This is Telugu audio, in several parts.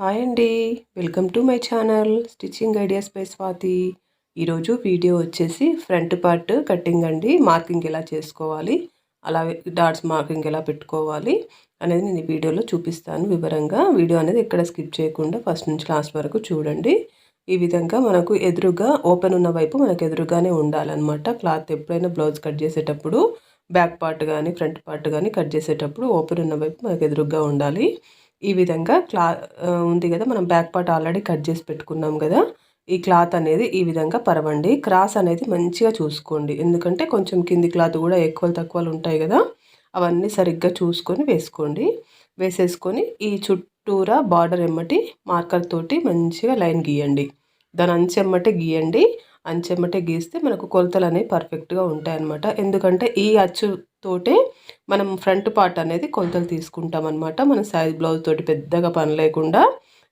హాయ్ అండి. Welcome to my channel stitching ideas by Swathi. ఈరోజు వీడియో వచ్చేసి ఫ్రంట్ పార్ట్ కటింగ్ అండి. మార్కింగ్ ఎలా చేసుకోవాలి అలాగే డాట్స్ మార్కింగ్ ఎలా పెట్టుకోవాలి అనేది నేను ఈ వీడియోలో చూపిస్తాను వివరంగా. వీడియో అనేది ఎక్కడ స్కిప్ చేయకుండా ఫస్ట్ నుంచి లాస్ట్ వరకు చూడండి. ఈ విధంగా మనకు ఎదురుగా ఓపెన్ ఉన్న వైపు మనకు ఎదురుగానే ఉండాలన్నమాట. క్లాత్ ఎప్పుడైనా బ్లౌజ్ కట్ చేసేటప్పుడు బ్యాక్ పార్ట్ కానీ ఫ్రంట్ పార్ట్ కానీ కట్ చేసేటప్పుడు ఓపెన్ ఉన్న వైపు మనకు ఎదురుగా ఉండాలి. ఈ విధంగా క్లా ఉంది కదా మనం బ్యాక్ పార్ట్ ఆల్రెడీ కట్ చేసి పెట్టుకున్నాం కదా ఈ క్లాత్ అనేది ఈ విధంగా పరవండి. క్రాస్ అనేది మంచిగా చూసుకోండి. ఎందుకంటే కొంచెం కింది క్లాత్ కూడా ఎక్కువ తక్కువలు ఉంటాయి కదా అవన్నీ సరిగ్గా చూసుకొని వేసుకోండి. వేసేసుకొని ఈ చుట్టూరా బార్డర్ ఎమ్మటి మార్కర్ తోటి మంచిగా లైన్ గీయండి. దాని అంచెమ్మటే గీయండి. అంచెమ్మటే గీస్తే మనకు కొలతలు అనేవి పర్ఫెక్ట్గా ఉంటాయన్నమాట. ఎందుకంటే ఈ అచ్చుతోటే మనం ఫ్రంట్ పార్ట్ అనేది కొలతలు తీసుకుంటాం అనమాట మన సైజ్ బ్లౌజ్ తోటి పెద్దగా పని లేకుండా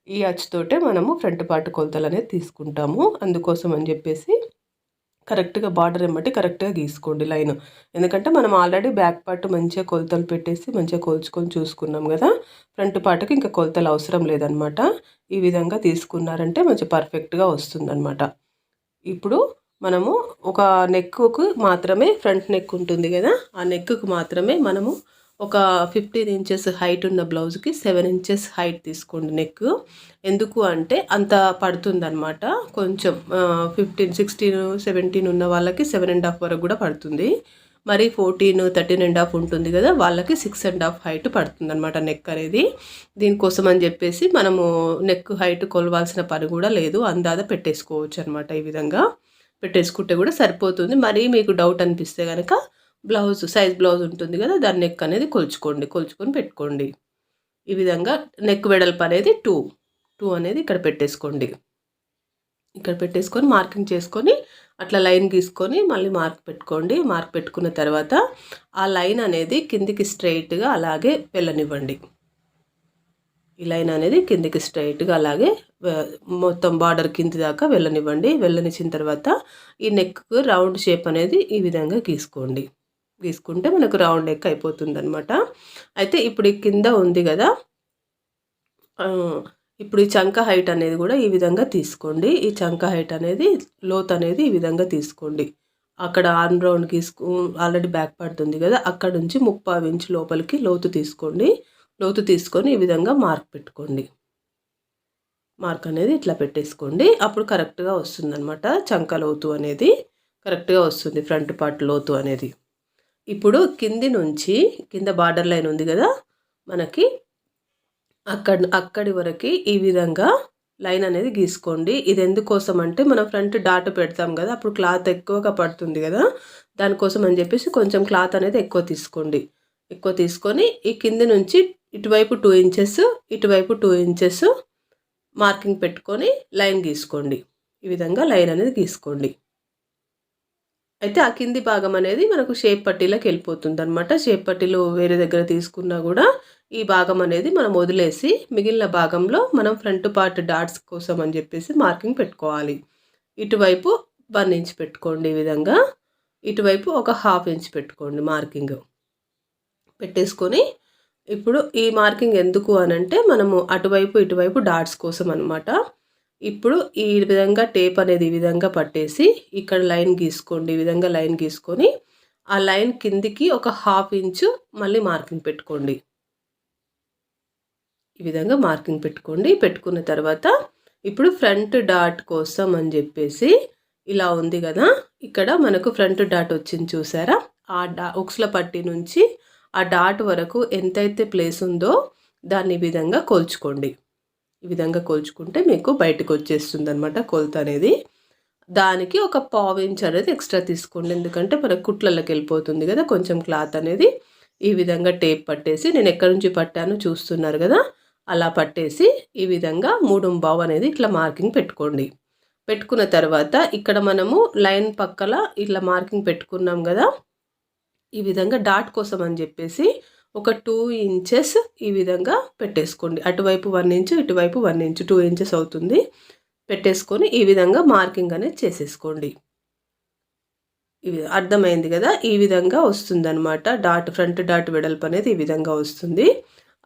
ఈ అచ్చుతోటే మనము ఫ్రంట్ పార్ట్ కొలతలు అనేది తీసుకుంటాము. అందుకోసం అని చెప్పేసి కరెక్ట్గా బార్డర్ ఎమ్మటి కరెక్ట్గా గీసుకోండి లైన్. ఎందుకంటే మనం ఆల్రెడీ బ్యాక్ పార్ట్ మంచిగా కొలతలు పెట్టేసి మంచిగా కొలుచుకొని చూసుకున్నాం కదా ఫ్రంట్ పార్ట్కి ఇంకా కొలతలు అవసరం లేదనమాట ఈ విధంగా తీసుకున్నారంటే మంచి పర్ఫెక్ట్గా వస్తుందన్నమాట. ఇప్పుడు మనము ఒక నెక్కు మాత్రమే ఫ్రంట్ నెక్ ఉంటుంది కదా ఆ నెక్కు మాత్రమే మనము ఒక ఫిఫ్టీన్ ఇంచెస్ హైట్ ఉన్న బ్లౌజ్కి సెవెన్ ఇంచెస్ హైట్ తీసుకోండి నెక్. ఎందుకు అంటే అంత పడుతుందన్నమాట. కొంచెం ఫిఫ్టీన్ సిక్స్టీన్ సెవెంటీన్ ఉన్న వాళ్ళకి సెవెన్ అండ్ హాఫ్ వరకు కూడా పడుతుంది. మరి ఫోర్టీన్ థర్టీన్ అండ్ హాఫ్ ఉంటుంది కదా వాళ్ళకి సిక్స్ అండ్ హాఫ్ హైట్ పడుతుంది అనమాట నెక్ అనేది. దీనికోసం అని చెప్పేసి మనము నెక్ హైట్ కొలవాల్సిన పని కూడా లేదు. అందాద పెట్టేసుకోవచ్చు అనమాట ఈ విధంగా. పెట్టేసుకుంటే కూడా సరిపోతుంది. మరీ మీకు డౌట్ అనిపిస్తే కనుక బ్లౌజ్ సైజ్ బ్లౌజ్ ఉంటుంది కదా దాని నెక్ అనేది కొలుచుకోండి. కొలుచుకొని పెట్టుకోండి. ఈ విధంగా నెక్ వెడల్పు అనేది టూ టూ అనేది ఇక్కడ పెట్టేసుకోండి. ఇక్కడ పెట్టేసుకొని మార్కింగ్ చేసుకొని అట్లా లైన్ గీసుకొని మళ్ళీ మార్క్ పెట్టుకోండి. మార్క్ పెట్టుకున్న తర్వాత ఆ లైన్ అనేది కిందికి స్ట్రైట్గా అలాగే వెళ్ళనివ్వండి. ఈ లైన్ అనేది కిందికి స్ట్రైట్గా అలాగే మొత్తం బార్డర్ కింది దాకా వెళ్ళనివ్వండి. వెళ్ళనిచ్చిన తర్వాత ఈ నెక్కు రౌండ్ షేప్ అనేది ఈ విధంగా గీసుకోండి. గీసుకుంటే మనకు రౌండ్ నెక్ అయిపోతుంది అనమాట అయితే ఇప్పుడు ఈ కింద ఉంది కదా ఇప్పుడు ఈ చంక హైట్ అనేది కూడా ఈ విధంగా తీసుకోండి. ఈ చంక హైట్ అనేది లోత్ అనేది ఈ విధంగా తీసుకోండి. అక్కడ ఆన్ రౌండ్ తీసుకు ఆల్రెడీ బ్యాక్ పడుతుంది కదా అక్కడ నుంచి ముప్పై ఇంచు లోపలికి లోతు తీసుకోండి. లోతు తీసుకొని ఈ విధంగా మార్క్ పెట్టుకోండి. మార్క్ అనేది ఇట్లా పెట్టేసుకోండి. అప్పుడు కరెక్ట్గా వస్తుందన్నమాట చంక లోతు అనేది. కరెక్ట్గా వస్తుంది ఫ్రంట్ పార్ట్ లోతు అనేది. ఇప్పుడు కింది నుంచి కింద బార్డర్ లైన్ ఉంది కదా మనకి అక్కడ అక్కడి వరకు ఈ విధంగా లైన్ అనేది గీసుకోండి. ఇది ఎందుకోసం అంటే మనం ఫ్రంట్ డాట్ పెడతాం కదా అప్పుడు క్లాత్ ఎక్కువగా పడుతుంది కదా దానికోసం అని చెప్పేసి కొంచెం క్లాత్ అనేది ఎక్కువ తీసుకోండి. ఎక్కువ తీసుకొని ఈ కింది నుంచి ఇటువైపు టూ ఇంచెస్ ఇటువైపు టూ ఇంచెస్ మార్కింగ్ పెట్టుకొని లైన్ గీసుకోండి. ఈ విధంగా లైన్ అనేది గీసుకోండి. అయితే ఆ కింది భాగం అనేది మనకు షేప్ పట్టీలోకి వెళ్ళిపోతుంది అనమాట షేప్ పట్టీలు వేరే దగ్గర తీసుకున్నా కూడా ఈ భాగం అనేది మనం వదిలేసి మిగిలిన భాగంలో మనం ఫ్రంట్ పార్ట్ డాట్స్ కోసం అని చెప్పేసి మార్కింగ్ పెట్టుకోవాలి. ఇటువైపు వన్ ఇంచ్ పెట్టుకోండి ఈ విధంగా. ఇటువైపు ఒక హాఫ్ ఇంచ్ పెట్టుకోండి మార్కింగ్. పెట్టేసుకొని ఇప్పుడు ఈ మార్కింగ్ ఎందుకు అని అంటే మనము అటువైపు ఇటువైపు డాట్స్ కోసం అనమాట ఇప్పుడు ఈ విధంగా టేప్ అనేది ఈ విధంగా పట్టేసి ఇక్కడ లైన్ గీసుకోండి ఈ విధంగా లైన్ గీసుకొని ఆ లైన్ కిందికి ఒక హాఫ్ ఇంచు మళ్ళీ మార్కింగ్ పెట్టుకోండి. ఈ విధంగా మార్కింగ్ పెట్టుకోండి. పెట్టుకున్న తర్వాత ఇప్పుడు ఫ్రంట్ డాట్ కోసం అని చెప్పేసి ఇలా ఉంది కదా ఇక్కడ మనకు ఫ్రంట్ డాట్ వచ్చింది చూసారా? ఆ డా ఉక్స్ల పట్టి నుంచి ఆ డాట్ వరకు ఎంతైతే ప్లేస్ ఉందో దాన్ని విధంగా కోల్చుకోండి. ఈ విధంగా కొలుచుకుంటే మీకు బయటకు వచ్చేస్తుంది అనమాట కొలత అనేది. దానికి ఒక పావు ఇంచ్ అనేది ఎక్స్ట్రా తీసుకోండి. ఎందుకంటే మనకు కుట్లలోకి వెళ్ళిపోతుంది కదా కొంచెం క్లాత్ అనేది. ఈ విధంగా టేప్ పట్టేసి నేను ఎక్కడి నుంచి పట్టానో చూస్తున్నారు కదా అలా పట్టేసి ఈ విధంగా మూడు బావు అనేది ఇట్లా మార్కింగ్ పెట్టుకోండి. పెట్టుకున్న తర్వాత ఇక్కడ మనము లైన్ పక్కల ఇట్లా మార్కింగ్ పెట్టుకున్నాం కదా ఈ విధంగా డాట్ కోసం అని చెప్పేసి ఒక టూ ఇంచెస్ ఈ విధంగా పెట్టేసుకోండి. అటువైపు వన్ ఇంచ్ ఇటువైపు వన్ ఇంచ్ టూ ఇంచెస్ అవుతుంది. పెట్టేసుకొని ఈ విధంగా మార్కింగ్ అనేది చేసేసుకోండి. ఇవి అర్థమైంది కదా? ఈ విధంగా వస్తుందనమాట డాట్ ఫ్రంట్ డాట్ వెడల్పు అనేది ఈ విధంగా వస్తుంది.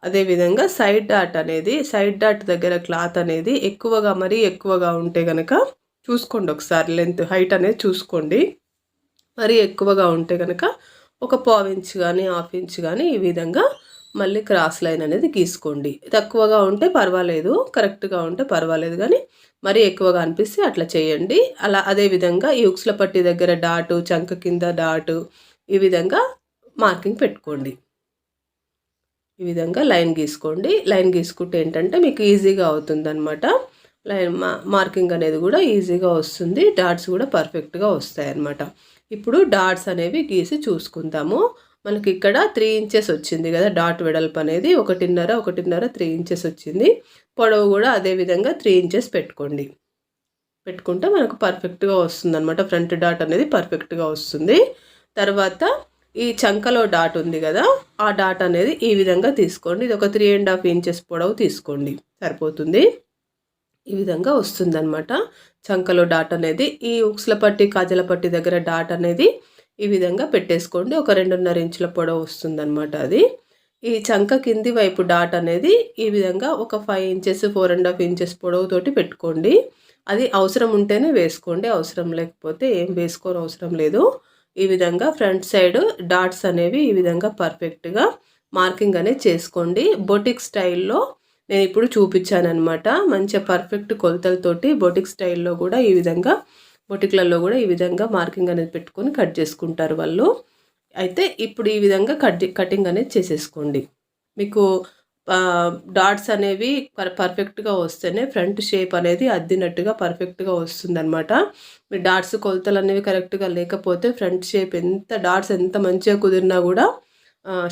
అదేవిధంగా సైడ్ డాట్ అనేది సైడ్ డాట్ దగ్గర క్లాత్ అనేది ఎక్కువగా మరీ ఎక్కువగా ఉంటే కనుక చూసుకోండి ఒకసారి. లెంత్ హైట్ అనేది చూసుకోండి. మరీ ఎక్కువగా ఉంటే కనుక ఒక పావు ఇంచ్ కానీ హాఫ్ ఇంచ్ కానీ ఈ విధంగా మళ్ళీ క్రాస్ లైన్ అనేది గీసుకోండి. తక్కువగా ఉంటే పర్వాలేదు కరెక్ట్గా ఉంటే పర్వాలేదు కానీ మరీ ఎక్కువగా అనిపిస్తే అట్లా చేయండి. అలా అదేవిధంగా ఈ ఉక్స్ల పట్టి దగ్గర డాటు చంక కింద డాటు ఈ విధంగా మార్కింగ్ పెట్టుకోండి. ఈ విధంగా లైన్ గీసుకోండి. లైన్ గీసుకుంటే ఏంటంటే మీకు ఈజీగా అవుతుంది అనమాట లైన్ మా మార్కింగ్ అనేది కూడా ఈజీగా వస్తుంది. డాట్స్ కూడా పర్ఫెక్ట్గా వస్తాయి అన్నమాట ఇప్పుడు డాట్స్ అనేవి గీసి చూసుకుందాము. మనకి ఇక్కడ త్రీ ఇంచెస్ వచ్చింది కదా డాట్ వెడల్పు అనేది ఒకటిన్నర ఒకటిన్నర త్రీ ఇంచెస్ వచ్చింది. పొడవు కూడా అదే విధంగా త్రీ ఇంచెస్ పెట్టుకోండి. పెట్టుకుంటే మనకు పర్ఫెక్ట్గా వస్తుంది అనమాట ఫ్రంట్ డాట్ అనేది పర్ఫెక్ట్గా వస్తుంది. తర్వాత ఈ చంకలో డాట్ ఉంది కదా ఆ డాట్ అనేది ఈ విధంగా తీసుకోండి. ఇది ఒక త్రీ అండ్ హాఫ్ ఇంచెస్ పొడవు తీసుకోండి. సరిపోతుంది? ఈ విధంగా వస్తుందన్నమాట. చంకలో డాట్ అనేది ఈ ఉక్స్ల పట్టి కాజల పట్టి దగ్గర డాట్ అనేది ఈ విధంగా పెట్టేసుకోండి. ఒక రెండున్నర ఇంచుల పొడవు వస్తుందన్నమాట అది. ఈ చంక కింది వైపు డాట్ అనేది ఈ విధంగా ఒక five inches four and half inches పొడవుతోటి పెట్టుకోండి. అది అవసరం ఉంటేనే వేసుకోండి. అవసరం లేకపోతే ఏం వేసుకోని అవసరం లేదు. ఈ విధంగా ఫ్రంట్ సైడ్ డాట్స్ అనేవి ఈ విధంగా పర్ఫెక్ట్గా మార్కింగ్ అనేది చేసుకోండి. బొటిక్ స్టైల్లో నేను ఇప్పుడు చూపించాను అనమాట మంచిగా పర్ఫెక్ట్ కొలతలతోటి బొటిక్ స్టైల్లో కూడా ఈ విధంగా బొటిక్లలో కూడా ఈ విధంగా మార్కింగ్ అనేది పెట్టుకొని కట్ చేసుకుంటారు వాళ్ళు. అయితే ఇప్పుడు ఈ విధంగా కట్ కటింగ్ అనేది చేసేసుకోండి. మీకు డాట్స్ అనేవి పర్ఫెక్ట్గా వస్తేనే ఫ్రంట్ షేప్ అనేది అద్దినట్టుగా పర్ఫెక్ట్గా వస్తుందన్నమాట. మీ డాట్స్ కొలతలు అనేవి కరెక్ట్గా లేకపోతే ఫ్రంట్ షేప్ ఎంత డాట్స్ ఎంత మంచిగా కుదిరినా కూడా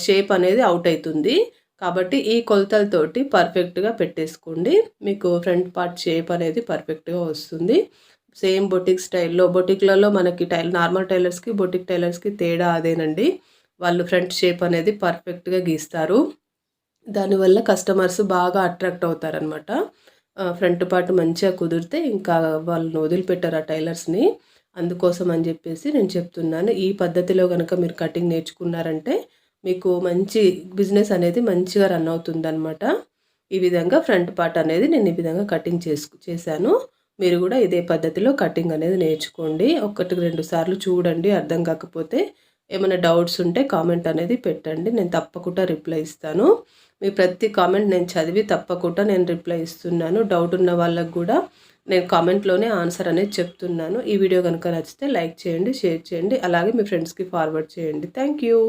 షేప్ అనేది అవుట్ అవుతుంది. కాబట్టి ఈ కొలతలతోటి పర్ఫెక్ట్గా పెట్టేసుకోండి. మీకు ఫ్రంట్ పార్ట్ షేప్ అనేది పర్ఫెక్ట్గా వస్తుంది. సేమ్ బొటిక్ స్టైల్లో బొటిక్లలో మనకి టైల్ నార్మల్ టైలర్స్కి బొటిక్ టైలర్స్కి తేడా అదేనండి. వాళ్ళు ఫ్రంట్ షేప్ అనేది పర్ఫెక్ట్గా గీస్తారు. దానివల్ల కస్టమర్స్ బాగా అట్రాక్ట్ అవుతారనమాట ఫ్రంట్ పార్ట్ మంచిగా కుదిరితే ఇంకా వాళ్ళని వదిలిపెట్టారు ఆ టైలర్స్ని. అందుకోసం అని చెప్పేసి నేను చెప్తున్నాను. ఈ పద్ధతిలో కనుక మీరు కటింగ్ నేర్చుకున్నారంటే మీకు మంచి బిజినెస్ అనేది మంచిగా రన్ అవుతుందన్నమాట. ఈ విధంగా ఫ్రంట్ పార్ట్ అనేది నేను ఈ విధంగా కటింగ్ చేసుకు చేశాను. మీరు కూడా ఇదే పద్ధతిలో కటింగ్ అనేది నేర్చుకోండి. ఒకటి రెండు సార్లు చూడండి అర్థం కాకపోతే ఏమైనా డౌట్స్ ఉంటే కామెంట్ అనేది పెట్టండి. నేను తప్పకుండా రిప్లై ఇస్తాను. మీ ప్రతి కామెంట్ నేను చదివి తప్పకుండా నేను రిప్లై ఇస్తున్నాను. డౌట్ ఉన్న వాళ్ళకు కూడా నేను కామెంట్లోనే ఆన్సర్ అనేది చెప్తున్నాను. ఈ వీడియో కనుక నచ్చితే లైక్ చేయండి షేర్ చేయండి. అలాగే మీ ఫ్రెండ్స్కి ఫార్వర్డ్ చేయండి. Thank you.